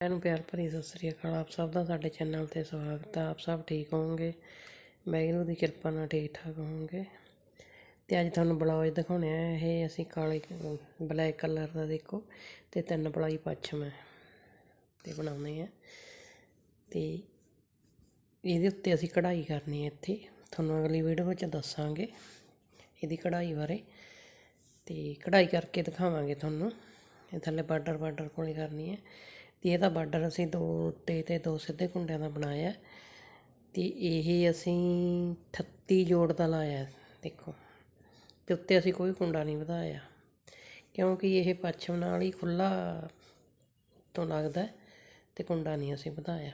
ਸਾਰਿਆਂ ਨੂੰ ਪਿਆਰ ਭਰੀ ਸਤਿ ਸ੍ਰੀ ਅਕਾਲ। ਆਪ ਸਭ ਦਾ ਸਾਡੇ ਚੈਨਲ ਤੇ ਸਵਾਗਤ ਹੈ ਆਪ ਸਭ ਠੀਕ ਹੋਵੋਗੇ? ਵਾਹਿਗੁਰੂ ਦੀ ਕਿਰਪਾ ਨਾਲ ਠੀਕ ਠਾਕ ਹੋਵੋਗੇ। ਤੇ ਅੱਜ ਤੁਹਾਨੂੰ ਬਲਾਉਜ ਦਿਖਾਉਣੇ ਆ। ਇਹ ਅਸੀਂ ਕਾਲੇ, ਬਲੈਕ ਕਲਰ ਦਾ ਦੇਖੋ ਤੇ ਤਿੰਨ ਪਲਾਈ ਪੱਛਮ ਹੈ। ਤੇ ਬਣਾਉਣੇ ਆ। ਤੇ ਇਹਦੇ ਉੱਤੇ ਅਸੀਂ ਕਢਾਈ ਕਰਨੀ ਹੈ ਇੱਥੇ। ਤੁਹਾਨੂੰ ਅਗਲੀ ਵੀਡੀਓ ਵਿੱਚ ਦੱਸਾਂਗੇ ਇਹਦੀ ਕਢਾਈ ਬਾਰੇ। ਤੇ ਕਢਾਈ ਕਰਕੇ ਦਿਖਾਵਾਂਗੇ ਤੁਹਾਨੂੰ। ਇਹ ਥੱਲੇ ਬਾਰਡਰ ਬਾਰਡਰ ਕੋਲੇ ਕਰਨੀ ਹੈ। ਇਹਦਾ ਬਾਰਡਰ ਅਸੀਂ ਦੋ ਉੱਤੇ ਤੇ ਦੋ ਸਿੱਧੇ ਕੁੰਡਿਆਂ ਦਾ ਬਣਾਇਆ ਤੇ ਇਹ ਅਸੀਂ 38 ਜੋੜ ਦਾ ਲਾਇਆ ਦੇਖੋ। ਤੇ ਉੱਤੇ ਅਸੀਂ ਕੋਈ ਕੁੰਡਾ ਨਹੀਂ ਵਧਾਇਆ, ਕਿਉਂਕਿ ਇਹ ਪੱਛਮ ਨਾਲ ਹੀ ਖੁੱਲਾ ਤੋਂ ਲੱਗਦਾ ਹੈ ਤੇ ਕੁੰਡਾ ਨਹੀਂ ਅਸੀਂ ਵਧਾਇਆ,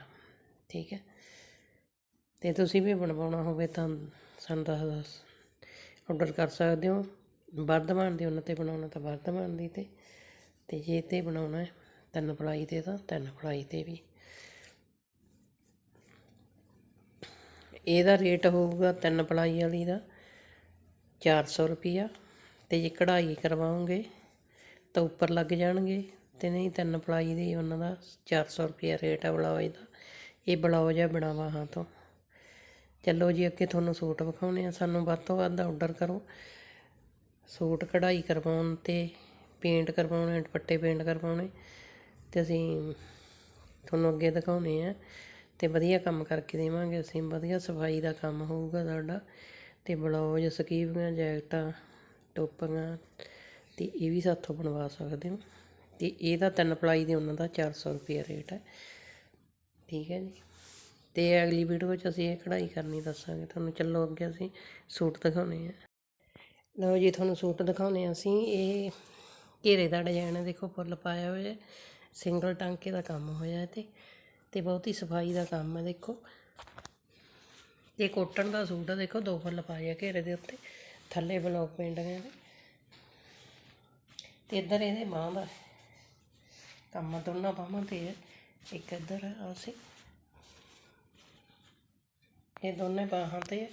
ਠੀਕ ਹੈ। ਤੇ ਤੁਸੀਂ ਵੀ ਬਣਵਾਉਣਾ ਹੋਵੇ ਤਾਂ ਸਾਨੂੰ ਦੱਸ ਦੱਸ ਆਰਡਰ ਕਰ ਸਕਦੇ ਹੋ। ਵਰਧਮਾਨ ਦੀ ਉਹਨਾਂ ਤੇ ਬਣਾਉਣਾ ਤਾਂ ਵਰਧਮਾਨ ਦੀ ਤੇ ਤੇ ਜੇ ਤੇ ਬਣਾਉਣਾ ਹੈ। ਤਿੰਨ ਪਲਾਈ ਤੇ ਤਾਂ ਤਿੰਨ ਪਲਾਈ ਤੇ ਵੀ। ਇਹਦਾ ਰੇਟ ਹੋਊਗਾ ਤਿੰਨ ਪਲਾਈ ਵਾਲੀ ਦਾ 400 ਰੁਪਿਆ ਤੇ ਜੇ ਕਢਾਈ ਕਰਵਾਉਂਗੇ ਤਾਂ ਉੱਪਰ ਲੱਗ ਜਾਣਗੇ ਤੇ ਨਹੀਂ ਤਿੰਨ ਪਲਾਈ ਦੇ ਉਹਨਾਂ ਦਾ 400 ਰੁਪਿਆ ਰੇਟ ਆ ਬਲਾਉਜ ਦਾ। ਇਹ ਬਲਾਉਜ ਹੈ ਬਣਾਵਾ ਹਾਂ ਤੋਂ। ਚਲੋ ਜੀ ਅੱਗੇ ਤੁਹਾਨੂੰ ਸੂਟ ਵਿਖਾਉਣੇ ਆ ਸਾਨੂੰ ਵੱਧ ਤੋਂ ਵੱਧ ਆਰਡਰ ਕਰੋ। ਸੂਟ ਕਢਾਈ ਕਰਵਾਉਣ ਤੇ ਪੇਂਟ ਕਰਵਾਉਣੇ, ਦੁਪੱਟੇ ਪੇਂਟ ਕਰਵਾਉਣੇ। ਤੇ ਅਸੀਂ ਤੁਹਾਨੂੰ ਅੱਗੇ ਦਿਖਾਉਂਦੇ ਆ ਅਤੇ ਵਧੀਆ ਕੰਮ ਕਰਕੇ ਦੇਵਾਂਗੇ ਅਸੀਂ, ਵਧੀਆ ਸਫ਼ਾਈ ਦਾ ਕੰਮ ਹੋਊਗਾ ਸਾਡਾ ਅਤੇ ਬਲਾਉਜ ਸਕੀਵੀਆਂ, ਜੈਕਟਾਂ, ਟੋਪੀਆਂ ਅਤੇ ਇਹ ਵੀ ਸਾਥੋਂ ਬਣਵਾ ਸਕਦੇ ਹੋ ਅਤੇ ਇਹਦਾ ਤਿੰਨ ਪਲਾਈ ਦੇ ਉਹਨਾਂ ਦਾ 400 ਰੁਪਏ ਰੇਟ ਹੈ। ਠੀਕ ਹੈ ਜੀ। ਤੇ ਅਗਲੀ ਵੀਡੀਓ 'ਚ ਅਸੀਂ ਇਹ ਕਢਾਈ ਕਰਨੀ ਦੱਸਾਂਗੇ। ਤੁਹਾਨੂੰ ਚੱਲੋ ਅੱਗੇ ਅਸੀਂ ਸੂਟ ਦਿਖਾਉਣੇ ਆ। ਲਓ ਜੀ, ਤੁਹਾਨੂੰ ਸੂਟ ਦਿਖਾਉਣੇ ਆ ਅਸੀਂ। ਇਹ ਘੇਰੇ ਦਾ ਡਿਜ਼ਾਈਨ ਹੈ, ਦੇਖੋ, ਫੁੱਲ ਪਾਇਆ ਹੋਇਆ ਸਿੰਗਲ ਟਾਂਕੇ ਦਾ ਕੰਮ ਹੋਇਆ ਇਹ ਤੇ ਤੇ ਬਹੁਤ ਹੀ ਸਫ਼ਾਈ ਦਾ ਕੰਮ ਹੈ ਦੇਖੋ। ਇਹ ਕੋਟਨ ਦਾ ਸੂਟ ਹੈ ਦੇਖੋ, ਦੋ ਫੁੱਲ ਪਾਏ ਆ ਘੇਰੇ ਦੇ ਉੱਤੇ, ਥੱਲੇ ਬਲੌਕ ਪੇਂਟਿੰਗਾਂ ਦੇ। ਤੇ ਇੱਧਰ ਇਹਦੇ ਬਾਂਹ ਦਾ ਕੰਮ ਦੋਨਾਂ ਬਾਹਾਂ ਤੇ ਹੈ ਇੱਕ ਇੱਧਰ ਹੈ ਅਸੀਂ ਇਹ ਦੋਨੇ ਬਾਹਾਂ ਤੇ ਹੈ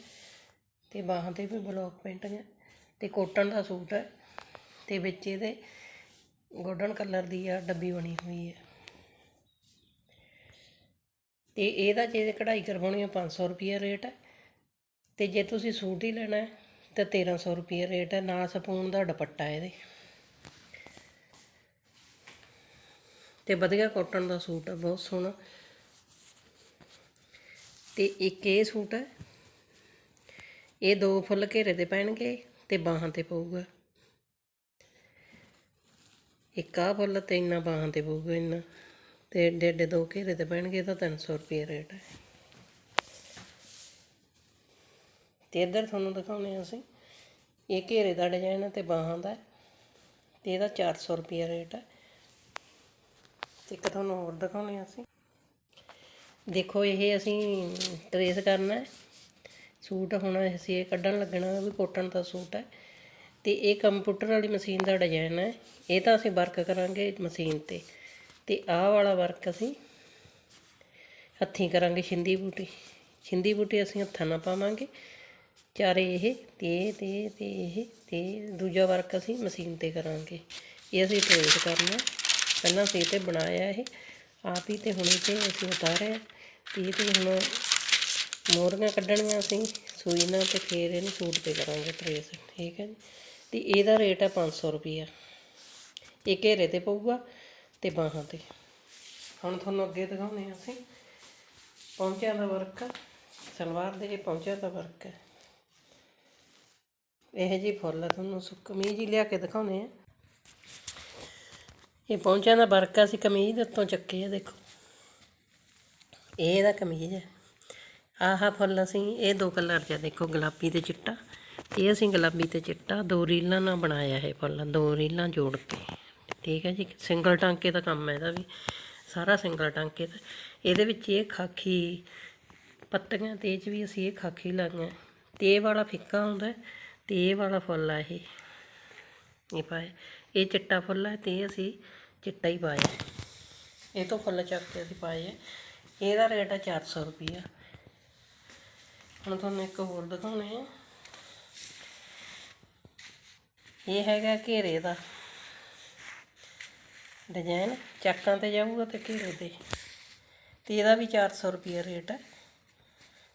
ਤੇ ਬਾਹਾਂ ਤੇ ਵੀ ਬਲੌਕ ਪੇਂਟਿੰਗ ਹੈ ਤੇ ਕੋਟਨ ਦਾ ਸੂਟ ਹੈ ਤੇ ਵਿੱਚ ਇਹਦੇ ਗੋਲਡਨ ਕਲਰ ਦੀ ਆ, ਡੱਬੀ ਬਣੀ ਹੋਈ ਹੈ ਤੇ ਇਹਦਾ ਜੇ ਕਢਾਈ ਕਰਵਾਉਣੀ ਹੈ 500 ਰੁਪਏ ਰੇਟ ਹੈ ਤੇ ਜੇ ਤੁਸੀਂ ਸੂਟ ਹੀ ਲੈਣਾ ਹੈ, ਤਾਂ 1300 ਰੁਪਏ ਰੇਟ ਹੈ ਨਾਲ ਸਪੂਨ ਦਾ ਦੁਪੱਟਾ ਇਹਦੇ। ਤੇ ਵਧੀਆ ਕੋਟਨ ਦਾ ਸੂਟ ਹੈ ਬਹੁਤ ਸੋਹਣਾ। ਤੇ ਇੱਕ ਇਹ ਸੂਟ ਹੈ ਇਹ ਦੋ ਫੁੱਲ ਘੇਰੇ ਤੇ ਪੈਣਗੇ, ਤੇ ਬਾਹਾਂ ਤੇ ਪਊਗਾ। ਇੱਕ ਆਹ ਫੁੱਲ ਤੇ ਇੰਨਾ ਬਾਹਾਂ ਤੇ ਪਊਗਾ ਇੰਨਾ। ਤੇ ਏਡੇ ਏਡੇ ਦੋ ਘੇਰੇ ਤੇ ਪੈਣਗੇ ਤਾਂ 300 ਰੁਪਏ ਰੇਟ ਹੈ। ਤੇ ਇੱਧਰ ਤੁਹਾਨੂੰ ਦਿਖਾਉਣੇ ਆ ਅਸੀਂ। ਇਹ ਘੇਰੇ ਦਾ ਡਿਜ਼ਾਈਨ ਹੈ ਤੇ ਬਾਹਾਂ ਦਾ। ਹੈ ਤੇ ਇਹਦਾ 400 ਰੁਪਏ ਰੇਟ ਹੈ। ਤੇ ਇੱਕ ਤੁਹਾਨੂੰ ਹੋਰ ਦਿਖਾਉਣੇ ਆ ਅਸੀਂ। ਦੇਖੋ, ਇਹ ਅਸੀਂ ਟਰੇਸ ਕਰਨਾ ਸੂਟ ਹੁਣ ਅਸੀਂ ਇਹ ਕੱਢਣ ਲੱਗਣਾ ਵੀ ਕੋਟਨ ਦਾ ਸੂਟ ਹੈ। ਤੇ ਇਹ ਕੰਪਿਊਟਰ ਵਾਲੀ ਮਸ਼ੀਨ ਦਾ ਡਿਜ਼ਾਈਨ ਹੈ। ਇਹ ਤਾਂ ਅਸੀਂ ਵਰਕ ਕਰਾਂਗੇ ਮਸ਼ੀਨ ਤੇ। ਤੇ ਆਹ ਵਾਲਾ ਵਰਕ ਅਸੀਂ ਹੱਥੀਂ ਕਰਾਂਗੇ ਛਿੰਦੀ ਬੂਟੀ। ਛਿੰਦੀ ਬੂਟੀ ਅਸੀਂ ਹੱਥਾਂ ਨਾਲ ਪਾਵਾਂਗੇ। ਚਾਰੇ ਇਹ ਤੇ ਇਹ ਤੇ ਤੇ ਇਹ ਤੇ ਦੂਜਾ ਵਰਕ ਅਸੀਂ ਮਸ਼ੀਨ ਤੇ ਕਰਾਂਗੇ। ਇਹ ਅਸੀਂ ਟਰੇਸ ਕਰਨਾ ਪਹਿਲਾਂ ਅਸੀਂ ਤੇ ਬਣਾਇਆ ਇਹ। ਆਪ ਹੀ ਤੇ ਹੁਣ ਤੇ ਅਸੀਂ ਉਤਾਰਿਆ ਤੇ ਇਹ ਤੇ ਹੁਣ ਮੋਰੀਆਂ ਕੱਢਣੀਆਂ ਅਸੀਂ। ਸੂਈ ਨਾਲ ਤੇ ਫੇਰ ਇਹਨੂੰ ਸੂਟ ਤੇ ਕਰਾਂਗੇ ਟਰੇਸ ਠੀਕ ਹੈ ਜੀ। ਤੇ ਇਹਦਾ ਰੇਟ ਹੈ 500 ਰੁਪਈਆ। ਇਹ ਘੇਰੇ ਤੇ ਪਊਗਾ ਤੇ ਬਾਹਾਂ ਤੇ। ਹੁਣ ਤੁਹਾਨੂੰ ਅੱਗੇ ਦਿਖਾਉਣੇ ਆ ਅਸੀਂ। ਪੌਂਚਿਆਂ ਦਾ ਵਰਕ ਸਲਵਾਰ ਦੇ ਇਹ ਪੌਂਚਿਆਂ ਦਾ ਵਰਕ ਹੈ ਇਹ ਜੀ ਫੁੱਲ ਤੁਹਾਨੂੰ ਕਮੀਜ਼ ਹੀ ਲਿਆ ਕੇ ਦਿਖਾਉਣੇ ਆ ਇਹ ਪੌਂਚਿਆਂ ਦਾ ਵਰਕ ਆ, ਅਸੀਂ ਕਮੀਜ਼ ਦੇ ਉੱਤੋਂ ਚੱਕੇ ਆ, ਦੇਖੋ। ਇਹ ਇਹਦਾ ਕਮੀਜ਼ ਹੈ ਆਹ ਫੁੱਲ ਅਸੀਂ, ਇਹ ਦੋ ਕਲਰ ਚ ਦੇਖੋ, ਗੁਲਾਬੀ ਤੇ ਚਿੱਟਾ। ਇਹ ਅਸੀਂ ਗੁਲਾਬੀ ਤੇ ਚਿੱਟਾ ਦੋ ਰੀਲਾਂ ਨਾਲ ਬਣਾਇਆ ਇਹ ਫੁੱਲ ਦੋ ਰੀਲਾਂ ਜੋੜ ਕੇ। ਠੀਕ ਹੈ ਜੀ, ਸਿੰਗਲ ਟਾਂਕੇ ਦਾ ਕੰਮ ਹੈ ਇਹਦਾ ਵੀ, ਸਾਰਾ ਸਿੰਗਲ ਟਾਂਕੇ ਦਾ। ਇਹਦੇ ਵਿੱਚ ਇਹ ਖਾਕੀ ਪੱਤੀਆਂ ਤੇ 'ਚ ਵੀ ਅਸੀਂ ਇਹ ਖਾਕੀ ਲਾਈਆਂ। ਤੇ ਇਹ ਵਾਲਾ ਫਿੱਕਾ ਹੁੰਦਾ ਤੇ ਇਹ ਵਾਲਾ ਫੁੱਲ ਆ ਇਹ। ਇਹ ਪਾਇਆ ਇਹ ਚਿੱਟਾ ਫੁੱਲ ਹੈ ਤੇ ਇਹ ਅਸੀਂ ਚਿੱਟਾ ਹੀ ਪਾਇਆ। ਇਹ ਤੋਂ ਫੁੱਲ ਚੱਕ ਕੇ ਅਸੀਂ ਪਾਏ ਆ ਇਹਦਾ ਰੇਟ ਹੈ 400 ਰੁਪਈਆ। ਹੁਣ ਤੁਹਾਨੂੰ ਇੱਕ ਹੋਰ ਦਿਖਾਉਣੇ ਆ। ਇਹ ਹੈਗਾ ਘੇਰੇ ਦਾ। ਡਿਜ਼ਾਈਨ ਚੱਕਾਂ ਤੇ ਜਾਊਗਾ ਤੇ ਘੇਰੇ ਤੇ। ਤੇ ਇਹਦਾ ਵੀ 400 ਰੁਪਏ ਰੇਟ ਹੈ।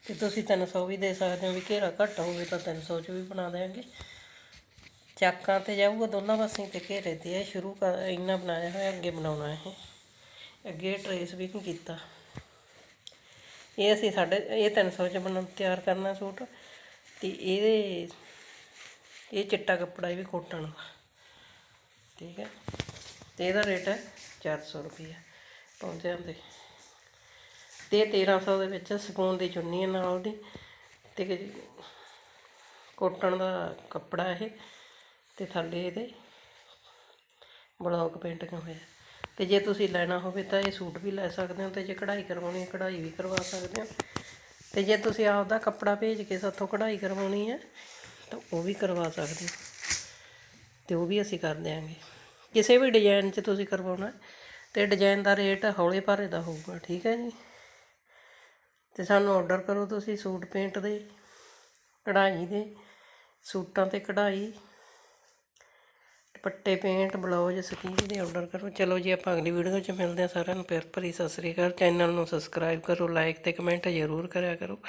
ਤੇ ਤੁਸੀਂ 300 ਵੀ ਦੇ ਸਕਦੇ ਹੋ ਵੀ ਘੇਰਾ ਘੱਟ ਹੋਵੇ ਤਾਂ 300 ਚ ਵੀ ਬਣਾ ਦੇਵਾਂਗੇ ਚੱਕਾਂ ਤੇ ਜਾਊਗਾ ਦੋਨਾਂ ਪਾਸੇ ਤੇ ਘੇਰੇ ਤੇ ਇਹ ਸ਼ੁਰੂ ਕਰ, ਇੰਨਾ ਬਣਾਇਆ ਹੋਇਆ, ਅੱਗੇ ਬਣਾਉਣਾ ਇਹ। ਅੱਗੇ ਟਰੇਸ ਵੀ ਨਹੀਂ ਕੀਤਾ। ਇਹ ਅਸੀਂ ਸਾਡੇ, ਇਹ 300 ਚ ਬਣਾ, ਤਿਆਰ ਕਰਨਾ ਸੂਟ। ਤੇ ਇਹਦੇ ਇਹ ਚਿੱਟਾ ਕੱਪੜਾ ਇਹ ਵੀ ਕੋਟਨ ਦਾ ਠੀਕ ਹੈ। ਤੇ ਇਹਦਾ ਰੇਟ ਹੈ 400 ਰੁਪਏ ਪਹੁੰਚਿਆਂ ਦੇ ਤੇ ਇਹ 1300 ਦੇ ਵਿੱਚ ਸਕੂਨ ਦੀ ਚੁੰਨੀ ਹੈ ਨਾਲ ਦੀ। ਤੇ ਕੋਟਨ ਦਾ ਕੱਪੜਾ ਇਹ। ਤੇ ਥੱਲੇ ਇਹਦੇ ਬਲੌਕ ਪੇਂਟਿੰਗ ਹੋਇਆ ਤੇ ਜੇ ਤੁਸੀਂ ਲੈਣਾ ਹੋਵੇ ਤਾਂ ਇਹ ਸੂਟ ਵੀ ਲੈ ਸਕਦੇ ਹੋ ਤੇ ਜੇ ਕਢਾਈ ਕਰਵਾਉਣੀ ਹੈ ਕਢਾਈ ਵੀ ਕਰਵਾ ਸਕਦੇ ਹੋ। ਤੇ ਜੇ ਤੁਸੀਂ ਆਪਦਾ ਕੱਪੜਾ ਭੇਜ ਕੇ ਸਾਥੋਂ ਕਢਾਈ ਕਰਵਾਉਣੀ ਹੈ ਤਾਂ ਉਹ ਵੀ ਕਰਵਾ ਸਕਦੇ ਹੋ। ਤੇ ਉਹ ਵੀ ਅਸੀਂ ਕਰ ਦਿਆਂਗੇ। ਕਿਸੇ ਵੀ ਡਿਜ਼ਾਈਨ 'ਚ ਤੁਸੀਂ ਕਰਵਾਉਣਾ ਹੈ, ਤੇ ਡਿਜ਼ਾਈਨ ਦਾ ਰੇਟ ਹੌਲੇ ਭਾਰੇ ਦਾ ਹੋਊਗਾ, ਠੀਕ ਹੈ ਜੀ? ਤੇ ਸਾਨੂੰ ਆਰਡਰ ਕਰੋ ਤੁਸੀਂ ਸੂਟ ਪੇਂਟ ਦੇ, ਕਢਾਈ ਦੇ, ਸੂਟਾਂ ਤੇ ਕਢਾਈ, ਦੁਪੱਟੇ ਪੇਂਟ ਬਲਾਉਜ਼ ਸਕੀਨ ਦੇ ਆਰਡਰ ਕਰੋ। ਚਲੋ ਜੀ, ਆਪਾਂ ਅਗਲੀ ਵੀਡੀਓ 'ਚ ਮਿਲਦੇ ਹਾਂ ਸਾਰਿਆਂ ਨੂੰ। ਪਿਆਰ ਭਰੀ ਸਤਿ ਸ੍ਰੀ ਅਕਾਲ। ਚੈਨਲ ਨੂੰ ਸਬਸਕ੍ਰਾਈਬ ਕਰੋ ਲਾਈਕ ਤੇ ਕਮੈਂਟ ਜ਼ਰੂਰ ਕਰਿਆ ਕਰੋ।